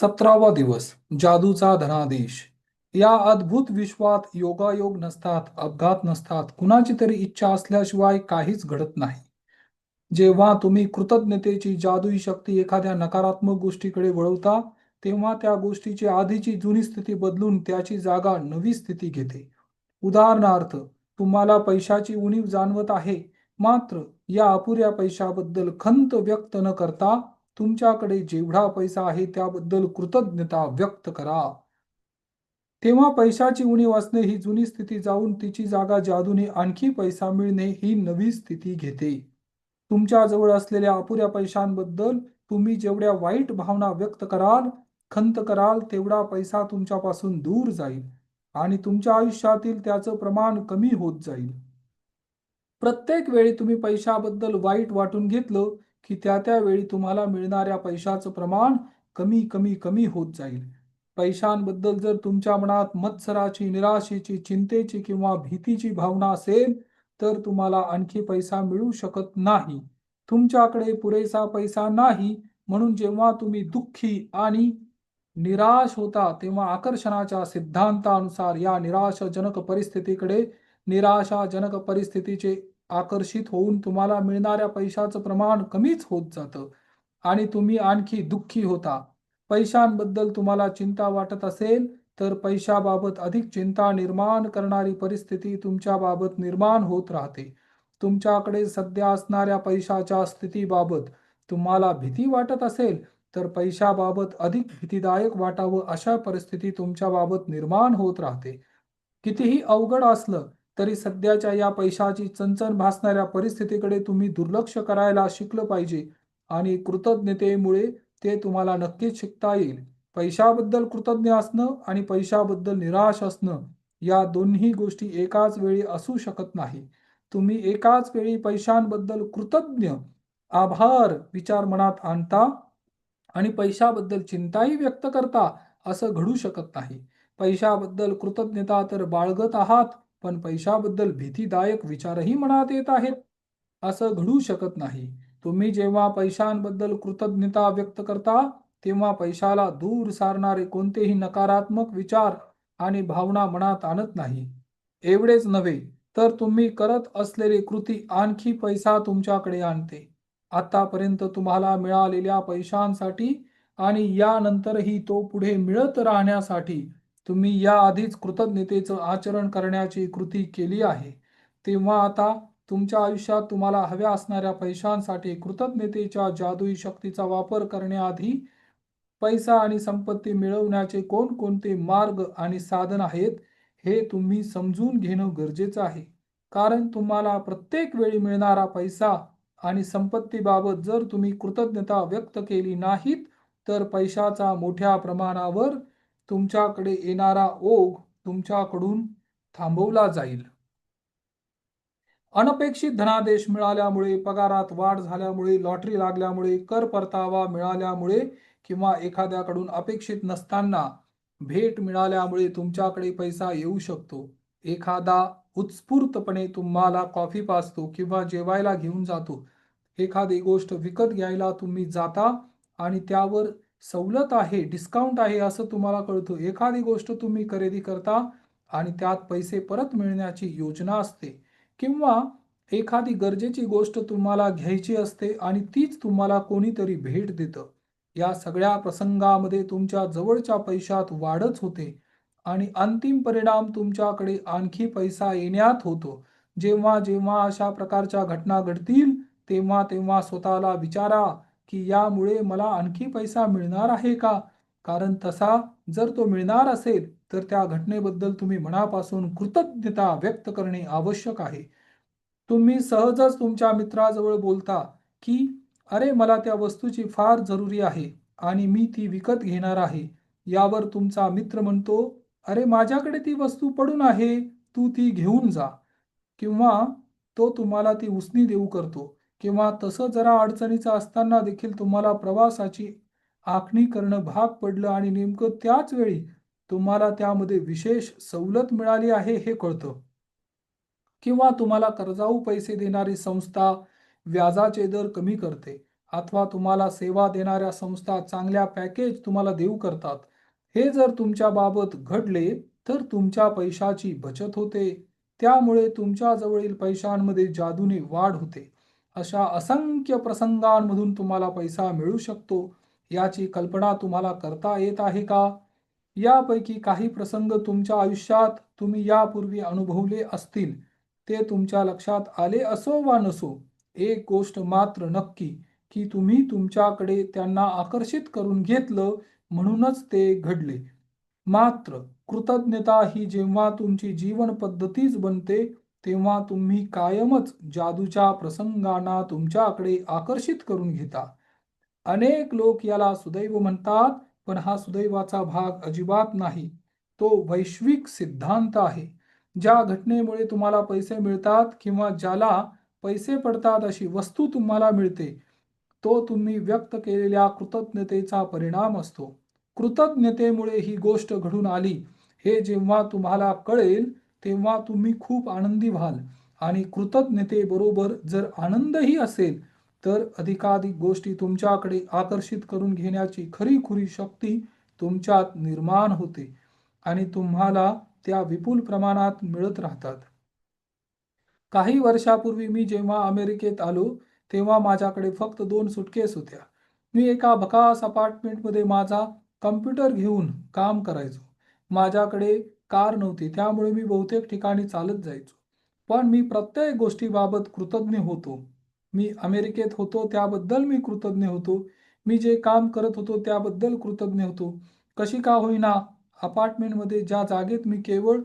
सतरावा दिवस जादूचा धनादेश. या अद्भुत विश्वात योगायोग नसतात अपघात नसतात कुणाची तरी इच्छा असल्याशिवाय काहीच घडत नाही. जेव्हा तुम्ही कृतज्ञतेची जादुई शक्ती एखाद्या नकारात्मक गोष्टीकडे वळवता तेव्हा त्या गोष्टीची आधीची जुनी स्थिती बदलून त्याची जागा नवी स्थिती घेते. उदाहरणार्थ तुम्हाला पैशाची उणीव जाणवत आहे मात्र या अपुऱ्या पैशाबद्दल खंत व्यक्त न करता तुमच्याकडे जेवढा पैसा आहे त्याबद्दल कृतज्ञता व्यक्त करा. तेव्हा पैशाची उणीव असणे ही जुनी स्थिती जाऊन तिची जागा जादूने आणखी पैसा मिळणे ही नवी स्थिती घेते. तुमच्या जवळ असलेल्या अपुऱ्या पैशांबद्दल तुम्ही जेवढ्या वाईट भावना व्यक्त कराल खंत कराल तेवढा पैसा तुमच्यापासून दूर जाईल आणि तुमच्या आयुष्यातील त्याचं प्रमाण कमी होत जाईल. प्रत्येक वेळी तुम्ही पैशाबद्दल वाईट वाटून घेतलं की त्या त्या वेळी तुम्हाला मिळणाऱ्या पैशाचं प्रमाण कमी कमी कमी होत जाईल. पैशांबद्दल जर तुमच्या मनात मत्सराची निराशेची चिंतेची किंवा भीतीची भावना असेल तर तुम्हाला आणखी पैसा मिळू शकत नाही. तुमच्याकडे पुरेसा पैसा नाही म्हणून जेव्हा तुम्ही दुःखी आणि निराश होता तेव्हा आकर्षणाच्या सिद्धांतानुसार या निराशाजनक परिस्थितीकडे निराशाजनक परिस्थितीचे आकर्षित होऊन तुम्हाला मिळणाऱ्या पैशाचं प्रमाण कमीच होत जातं. आणि तुम्ही आणखी दुःखी होता. पैशांबद्दल तुम्हाला चिंता वाटत असेल तर पैशाबाबत अधिक चिंता निर्माण करणारी परिस्थिती तुमच्याबाबत निर्माण होत राहते. तुमच्याकडे सध्या असणाऱ्या पैशाच्या स्थितीबाबत तुम्हाला भीती वाटत असेल तर पैशाबाबत अधिक भीतीदायक वाटावं अशा परिस्थिती तुमच्याबाबत निर्माण होत राहते. कितीही अवघड असलं तरी सध्याच्या या पैशाची चणचण भासणाऱ्या परिस्थितीकडे तुम्ही दुर्लक्ष करायला शिकलं पाहिजे आणि कृतज्ञतेमुळे ते तुम्हाला नक्कीच शिकता येईल. पैशाबद्दल कृतज्ञ असणं आणि पैशाबद्दल निराश असणं या दोन्ही गोष्टी एकाच वेळी असू शकत नाही. तुम्ही एकाच वेळी पैशांबद्दल कृतज्ञ आभार विचार मनात आणता आणि पैशाबद्दल चिंताही व्यक्त करता असं घडू शकत नाही. पैशाबद्दल कृतज्ञता तर बाळगत आहात पण पैशाबद्दल भीतीदायक विचारही मनात येत आहेत. असं घडू शकत नाही. तुम्ही जेव्हा पैशांबद्दल कृतज्ञता व्यक्त करता तेव्हा पैशाला दूर सारणारे कोणतेही नकारात्मक विचार आणि भावना मनात आणत नाही. एवढेच नव्हे तर तुम्ही करत असलेली कृती आणखी पैसा तुमच्याकडे आणते. आतापर्यंत तुम्हाला मिळालेल्या पैशांसाठी आणि यानंतरही तो पुढे मिळत राहण्यासाठी तुम्ही याआधीच कृतज्ञतेचं आचरण करण्याची कृती केली आहे. तेव्हा आता तुमच्या आयुष्यात तुम्हाला हव्या असणाऱ्या पैशांसाठी कृतज्ञतेच्या जादुई शक्तीचा वापर करण्याआधी पैसा आणि संपत्ती मिळवण्याचे कोणकोणते मार्ग आणि साधन आहेत हे तुम्ही समजून घेणं गरजेचं आहे. कारण तुम्हाला प्रत्येक वेळी मिळणारा पैसा आणि संपत्तीबाबत जर तुम्ही कृतज्ञता व्यक्त केली नाहीत तर पैशाचा मोठ्या प्रमाणावर तुमच्याकडे येणारा ओघ तुमच्याकडून थांबवला जाईल. अनपेक्षित धनादेश मिळाल्यामुळे पगारात वाढ झाल्यामुळे लॉटरी लागल्यामुळे कर परतावा मिळाल्यामुळे किंवा एखाद्याकडून अपेक्षित नसताना भेट मिळाल्यामुळे तुमच्याकडे पैसा येऊ शकतो. एखादा उत्स्फूर्तपणे तुम्हाला कॉफी पाचतो किंवा जेवायला घेऊन जातो. एखादी गोष्ट विकत घ्यायला तुम्ही जाता आणि त्यावर सवलत आहे डिस्काउंट आहे असं तुम्हाला कळतं. एखादी गोष्ट तुम्ही खरेदी करता आणि त्यात पैसे परत मिळण्याची योजना असते. किंवा एखादी गरजेची गोष्ट तुम्हाला घ्यायची असते आणि तीच तुम्हाला कोणीतरी भेट देतं. या सगळ्या प्रसंगामध्ये तुमच्या जवळच्या पैशात वाढच होते आणि अंतिम परिणाम तुमच्याकडे आणखी पैसा येण्यात होतो. जेव्हा जेव्हा अशा प्रकारच्या घटना घडतील तेव्हा तेव्हा स्वतःला विचारा की यामुळे मला आणखी पैसा मिळणार आहे का? कारण तसा जर तो मिळणार असेल तर त्या घटनेबद्दल तुम्ही मनापासून कृतज्ञता व्यक्त करणे आवश्यक आहे. तुम्ही सहजच तुमच्या मित्राजवळ बोलता की अरे मला त्या वस्तूची फार जरुरी आहे आणि मी ती विकत घेणार आहे. यावर तुमचा मित्र म्हणतो अरे माझ्याकडे ती वस्तू पडून आहे तू ती घेऊन जा. किंवा तो तुम्हाला ती उसनी देऊ करतो. किंवा तसं जरा अडचणीचं असताना देखील तुम्हाला प्रवासाची आखणी करणं भाग पडलं आणि नेमकं त्याच वेळी तुम्हाला त्यामध्ये विशेष सवलत मिळाली आहे हे कळतं. किंवा तुम्हाला कर्जाऊ पैसे देणारी संस्था व्याजाचे दर कमी करते अथवा तुम्हाला सेवा देणाऱ्या संस्था चांगल्या पॅकेज तुम्हाला देऊ करतात. हे जर तुमच्या बाबत घडले तर तुमच्या पैशाची बचत होते. त्यामुळे तुमच्या जवळील पैशांमध्ये जादूने वाढ होते. अशा असंख्य प्रसंगांमधून तुम्हाला पैसा मिळू शकतो. याची कल्पना तुम्हाला करता येत आहे का? यापैकी काही प्रसंग तुमच्या आयुष्यात तुम्ही यापूर्वी अनुभवले असतील. ते तुमच्या लक्षात आले असो वा नसो एक गोष्ट मात्र नक्की की तुम्ही तुमच्याकडे त्यांना आकर्षित करून घेतलं म्हणूनच ते घडले. मात्र कृतज्ञता ही जेव्हा तुमची जीवन पद्धतीच बनते तेव्हा तुम्ही कायमच जादूच्या प्रसंगांना तुमच्याकडे आकर्षित करून घेता. अनेक लोक याला सुदैव म्हणतात पण हा सुदैवाचा भाग अजिबात नाही. तो वैश्विक सिद्धांत आहे. ज्या घटनेमुळे तुम्हाला पैसे मिळतात किंवा ज्याला पैसे पडतात अशी वस्तू तुम्हाला मिळते तो तुम्ही व्यक्त केलेल्या कृतज्ञतेचा परिणाम असतो. कृतज्ञतेमुळे ही गोष्ट घडून आली हे जेव्हा तुम्हाला कळेल तेव्हा तुम्ही खूप आनंदी व्हाल. आणि कृतज्ञतेबरोबर जर आनंदही असेल तर अधिकाधिक गोष्टी तुमच्याकडे आकर्षित करून घेण्याची खरी खुरी शक्ती तुमच्यात निर्माण होते आणि तुम्हाला त्या विपुल प्रमाणात मिळत राहतात. काही वर्षापूर्वी मी जेव्हा अमेरिकेत आलो तेव्हा माझ्याकडे फक्त दोन सुटकेस होत्या. मी एका भकास अपार्टमेंटमध्ये माझा कम्प्युटर घेऊन काम करायचो. माझ्याकडे कार नव्हती त्यामुळे मी बहुतेक ठिकाणी चालत जायचो. पण मी प्रत्येक गोष्टीबाबत कृतज्ञ होतो. मी अमेरिकेत होतो त्याबद्दल मी कृतज्ञ होतो. मी जे काम करत होतो त्याबद्दल कृतज्ञ होतो. कशी का होईना अपार्टमेंटमध्ये ज्या जागेत मी केवळ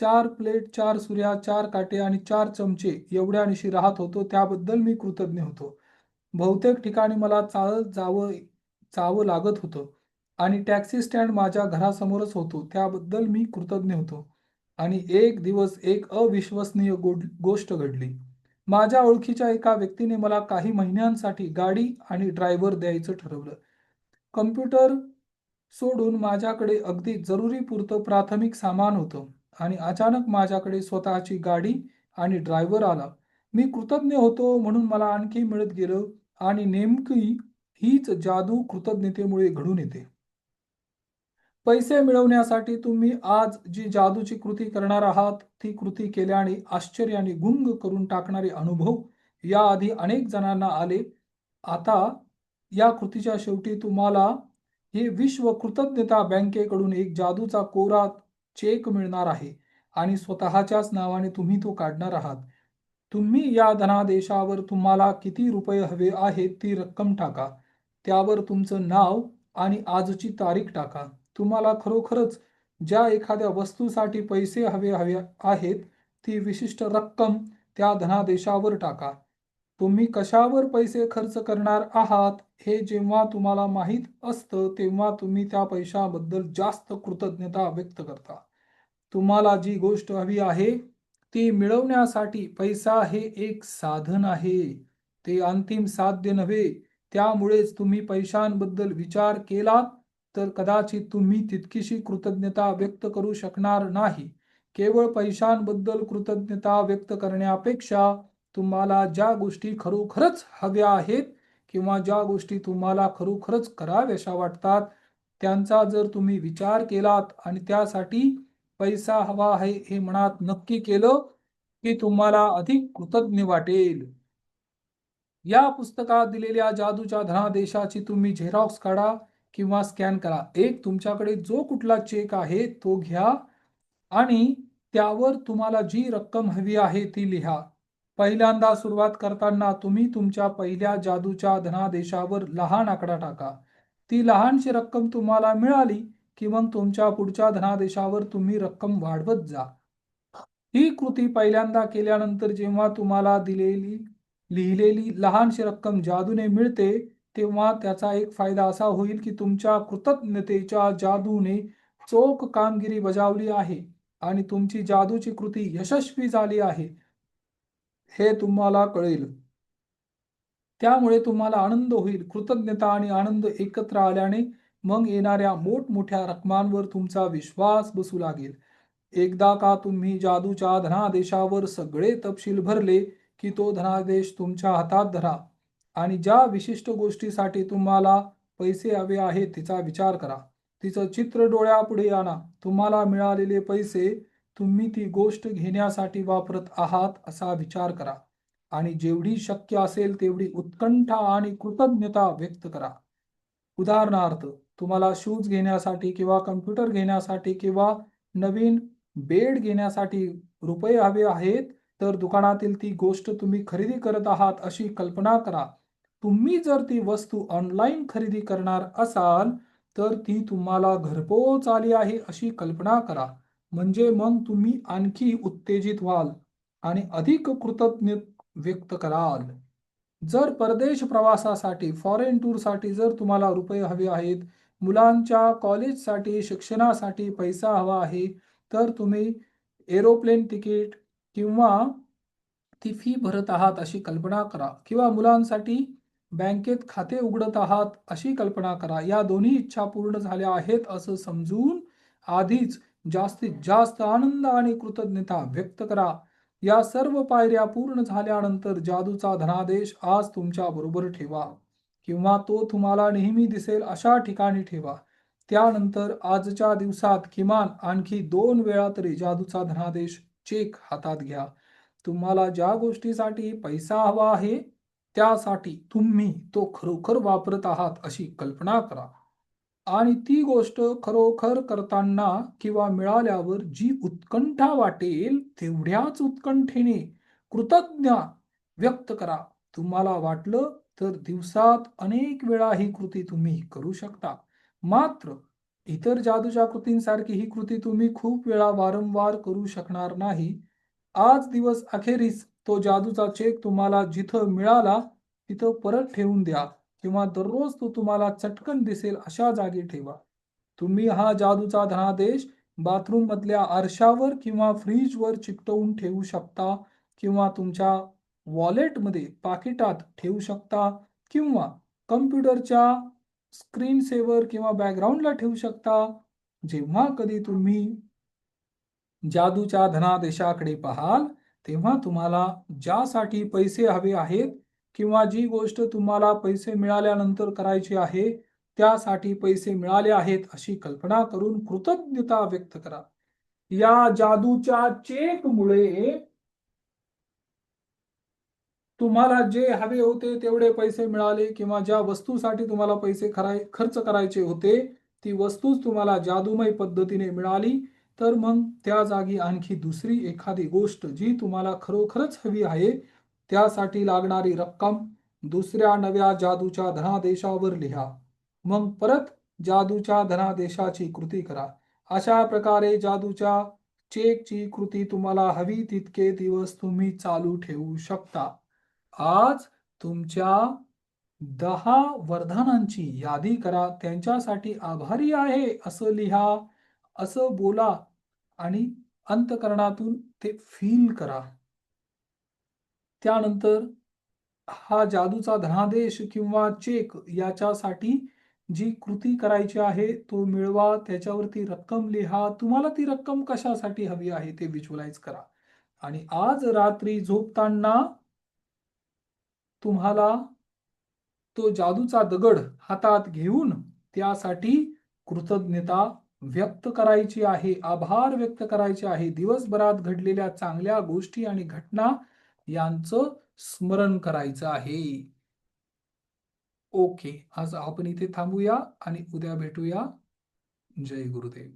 चार प्लेट चार सूर्या चार काटे आणि चार चमचे एवढ्यानिशी राहत होतो त्याबद्दल मी कृतज्ञ होतो. बहुतेक ठिकाणी मला चालत जावं जावं लागत होतं. आणि टॅक्सी स्टँड माझ्या घरासमोरच होतो. त्याबद्दल मी कृतज्ञ होतो. आणि एक दिवस एक अविश्वसनीय गोष्ट घडली. माझ्या ओळखीच्या एका व्यक्तीने मला काही महिन्यांसाठी गाडी आणि ड्रायव्हर द्यायचं ठरवलं. कम्प्युटर सोडून माझ्याकडे अगदी जरुरी पुरतं प्राथमिक सामान होतं आणि अचानक माझ्याकडे स्वतःची गाडी आणि ड्रायव्हर आला. मी कृतज्ञ होतो म्हणून मला आणखी मिळत गेलं आणि नेमकी हीच जादू कृतज्ञतेमुळे घडून येते. पैसे मिळवण्यासाठी तुम्ही आज जी जादूची कृती करणार आहात ती कृती केल्याने आश्चर्याने गुंग करून टाकणारे अनुभव याआधी अनेक जणांना आले. आता या कृतीच्या शेवटी तुम्हाला हे विश्व कृतज्ञता बँकेकडून एक जादूचा कोरा चेक मिळणार आहे आणि स्वतःच्याच नावाने तुम्ही तो काढणार आहात. तुम्ही या धनादेशावर तुम्हाला किती रुपये हवे आहेत ती रक्कम टाका. त्यावर तुमचं नाव आणि आजची तारीख टाका. तुम्हाला खरोखरच ज्या एखाद्या वस्तूसाठी पैसे हवे हवे आहेत ती विशिष्ट रक्कम त्या धनादेशावर टाका. तुम्ही कशावर पैसे खर्च करणार आहात हे जेव्हा तुम्हाला माहीत असतं तेव्हा तुम्ही त्या पैशाबद्दल जास्त कृतज्ञता व्यक्त करता. तुम्हाला जी गोष्ट हवी आहे ती मिळवण्यासाठी पैसा हे एक साधन आहे. ते अंतिम साध्य नव्हे त्यामुळेच तुम्ही पैशांबद्दल विचार केलात तर कदाचित तुम्ही तितकीशी कृतज्ञता व्यक्त करू शकणार नाही. केवळ पैशांबद्दल कृतज्ञता व्यक्त करण्यापेक्षा तुम्हाला ज्या गोष्टी खरोखरच हव्या आहेत किंवा ज्या गोष्टी तुम्हाला खरोखरच कराव्याशा वाटतात त्यांचा जर तुम्ही विचार केलात आणि त्यासाठी पैसा हवा आहे हे मनात नक्की केलं की तुम्हाला अधिक कृतज्ञ वाटेल. या पुस्तकात दिलेल्या जादूच्या धनादेशाची तुम्ही झेरॉक्स काढा. किंवा स्कॅन करा. एक तुमच्याकडे जो कुठला चेक आहे तो घ्या आणि त्यावर तुम्हाला जी रक्कम हवी आहे ती लिहा. पहिल्यांदा सुरुवात करताना तुम्ही तुमच्या पहिल्या जादूच्या धनादेशावर लहान आकडा टाका. ती लहानशी रक्कम तुम्हाला मिळाली की मग तुमच्या पुढच्या धनादेशावर तुम्ही रक्कम वाढवत जा. ही कृती पहिल्यांदा केल्यानंतर जेव्हा तुम्हाला दिलेली लिहिलेली लहानशी रक्कम जादूने मिळते तेव्हा त्याचा एक फायदा असा होईल की तुमच्या कृतज्ञतेच्या जादूने चोख कामगिरी बजावली आहे आणि तुमची जादूची कृती यशस्वी झाली आहे. हे तुम्हाला कळेल. त्यामुळे तुम्हाला आनंद होईल. कृतज्ञता आणि आनंद एकत्र आल्याने मग येणाऱ्या मोठमोठ्या रकमांवर तुमचा विश्वास बसू लागेल. एकदा का तुम्ही जादूच्या धनादेशावर सगळे तपशील भरले की तो धनादेश तुमच्या हातात धरा. आणि ज्या विशिष्ट गोष्टीसाठी तुम्हाला पैसे हवे आहेत तिचा विचार करा. तिचं चित्र डोळ्यापुढे आणा. तुम्हाला मिळालेले पैसे तुम्ही ती गोष्ट घेण्यासाठी वापरत आहात असा विचार करा. आणि जेवढी शक्य असेल तेवढी उत्कंठा आणि कृतज्ञता व्यक्त करा. उदाहरणार्थ तुम्हाला शूज घेण्यासाठी किंवा कम्प्युटर घेण्यासाठी किंवा नवीन बेड घेण्यासाठी रुपये हवे आहेत तर दुकानातील ती गोष्ट तुम्ही खरेदी करत आहात अशी कल्पना करा. तुम्ही जर ती वस्तू ऑनलाईन खरेदी करणार असाल तर ती तुम्हाला घरपोच आली आहे अशी कल्पना करा. म्हणजे मग तुम्ही आणखी उत्तेजित व्हाल आणि अधिक कृतज्ञ व्यक्त कराल. जर परदेश प्रवासासाठी फॉरेन टूरसाठी जर तुम्हाला रुपये हवे आहेत मुलांच्या कॉलेजसाठी शिक्षणासाठी पैसा हवा आहे तर तुम्ही एरोप्लेन तिकीट किंवा ती फी भरत आहात अशी कल्पना करा. किंवा मुलांसाठी बँकेत खाते उघडत आहात अशी कल्पना करा. या दोन्ही इच्छा पूर्ण झाल्या आहेत असं समजून आधीच जास्तीत जास्त आनंद आणि कृतज्ञता व्यक्त करा. या सर्व पायऱ्या पूर्ण झाल्यानंतर जादूचा धनादेश आज तुमच्या बरोबर ठेवा. किंवा तो तुम्हाला नेहमी दिसेल अशा ठिकाणी ठेवा. त्यानंतर आजच्या दिवसात किमान आणखी दोन वेळा तरी जादूचा धनादेश चेक हातात घ्या. तुम्हाला ज्या गोष्टीसाठी पैसा हवा आहे त्यासाठी तुम्ही तो खरोखर वापरत आहात अशी कल्पना करा. आणि ती गोष्ट खरोखर करताना किंवा मिळाल्यावर जी उत्कंठा वाटेल तेवढ्याच उत्कंठेने कृतज्ञ व्यक्त करा. तुम्हाला वाटलं तर दिवसात अनेक वेळा ही कृती तुम्ही करू शकता. मात्र इतर जादूच्या कृतींसारखी ही कृती तुम्ही खूप वेळा वारंवार करू शकणार नाही. आज दिवस अखेरीस तो जादूचा चेक तुम्हाला जिथं मिळाला तिथं परत ठेवून द्या. किंवा दररोज तो तुम्हाला चटकन दिसेल अशा जागी ठेवा. तुम्ही हा जादूचा धनादेश बाथरूम मधल्या आरशावर किंवा फ्रीजवर चिकटवून ठेवू शकता किंवा तुमच्या वॉलेटमध्ये पाकिटात ठेवू शकता किंवा कम्प्युटरच्या स्क्रीन सेवर किंवा बॅकग्राऊंडला ठेवू शकता. जेव्हा कधी तुम्ही जादूच्या धनादेशाकडे पाहाल तेव्हा तुम्हाला ज्यासाठी पैसे हवे आहेत किंवा जी गोष्ट तुम्हाला पैसे मिळाल्यानंतर करायची आहे त्यासाठी पैसे मिळाले आहेत अशी कल्पना करून कृतज्ञता व्यक्त करा. या जादूच्या चेकमुळे तुम्हाला जे हवे होते तेवढे पैसे मिळाले किंवा ज्या वस्तूसाठी तुम्हाला पैसे खराय खर्च करायचे होते ती वस्तूच तुम्हाला जादूमय पद्धतीने मिळाली. तर मग त्या जागी आणखी दुसरी एखादी गोष्ट जी तुम्हाला खरोखरच हवी आहे त्यासाठी लागणारी रक्कम दुसऱ्या नव्या जादूच्या धनादेशावर लिहा. मग परत जादूच्या धनादेशाची कृती करा. अशा प्रकारे जादूच्या चेकची कृती तुम्हाला हवी तितके दिवस तुम्ही चालू ठेवू शकता. आज तुमच्या दहा वरदानांची यादी करा. त्यांच्यासाठी आभारी आहे असं लिहा असं बोला. आणि अंतकरणातून ते फील करा. त्यानंतर हा जादूचा धनादेश किंवा चेक याच्यासाठी जी कृती करायची आहे तो मिळवा. त्याच्यावरती रक्कम लिहा. तुम्हाला ती रक्कम कशासाठी हवी आहे ते विज्युलाइज करा. आणि आज रात्री झोपताना तुम्हाला तो जादूचा दगड हातात घेऊन त्यासाठी कृतज्ञता व्यक्त करायची आहे आभार व्यक्त करायचे आहे. दिवसभरात घडलेल्या चांगल्या गोष्टी आणि घटना यांचं स्मरण करायचं आहे. ओके. आज आपण इथे थांबूया आणि उद्या भेटूया. जय गुरुदेव.